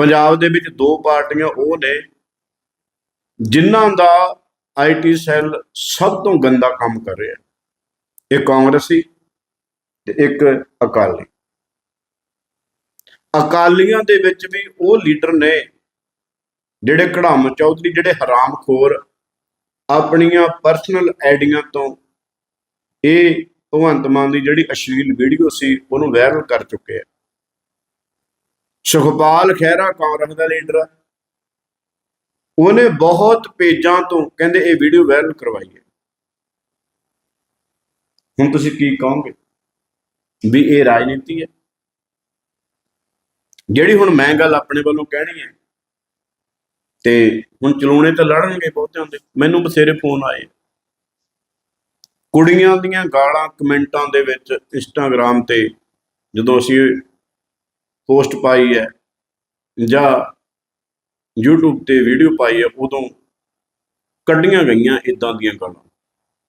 ਪੰਜਾਬ ਦੇ ਵਿੱਚ ਦੋ ਪਾਰਟੀਆਂ ਉਹ ਨੇ ਜਿਨ੍ਹਾਂ ਦਾ ਆਈਟੀ ਸੈੱਲ ਸਭ ਤੋਂ ਗੰਦਾ ਕੰਮ ਕਰ ਰਿਹਾ। ਇੱਕ ਕਾਂਗਰਸੀ ਤੇ ਇੱਕ ਅਕਾਲੀ। ਅਕਾਲੀਆਂ ਦੇ ਵਿੱਚ ਵੀ ਉਹ ਲੀਡਰ ਨੇ ਜਿਹੜੇ ਕੜਾਮ ਚੌਧਰੀ, ਜਿਹੜੇ ਹਰਾਮਖੋਰ, ਆਪਣੀਆਂ ਪਰਸਨਲ ਆਈਡੀਆਂ ਤੋਂ ਇਹ ਭਗਵੰਤ ਮਾਨ ਦੀ ਜਿਹੜੀ ਅਸ਼ਲੀਲ ਵੀਡੀਓ ਸੀ, ਉਹਨੂੰ ਵਾਇਰਲ ਕਰ ਚੁੱਕੇ ਆ। ਸੁਖਪਾਲ ਖਹਿਰਾ ਕਾਂਗਰਸ ਦਾ ਲੀਡਰ? ਆ ਉਹਨੇ ਬਹੁਤ ਪੇਜਾਂ ਤੋਂ ਕਹਿੰਦੇ ਇਹ ਵੀਡੀਓ ਵਾਇਰਲ ਕਰਵਾਈ ਹੈ। ਹੁਣ ਤੁਸੀਂ ਕੀ ਕਹੋਗੇ? ਵੀ ਇਹ ਰਾਜਨੀਤੀ ਹੈ। ਜਿਹੜੀ ਹੁਣ ਮੈਂ ਗੱਲ ਆਪਣੇ ਵੱਲੋਂ ਕਹਿਣੀ ਹੈ, ਤੇ ਹੁਣ ਚਲੂਣੇ ਤਾਂ ਲੜਨਗੇ ਬਹੁਤਿਆਂ ਦੇ, ਮੈਨੂੰ ਬਥੇਰੇ ਫੋਨ ਆਏ। ਕੁੜੀਆਂ ਦੀਆਂ ਗਾਲਾਂ ਕਮੈਂਟਾਂ ਦੇ ਵਿੱਚ ਇੰਸਟਾਗ੍ਰam ਤੇ ਜਦੋਂ ਅਸੀਂ ਪੋਸਟ ਪਾਈ ਹੈ ਜਾਂ YouTube ਤੇ ਵੀਡੀਓ ਪਾਈ ਹੈ, ਉਦੋਂ ਕੱਢੀਆਂ ਗਈਆਂ ਇਦਾਂ ਦੀਆਂ ਗੱਲਾਂ।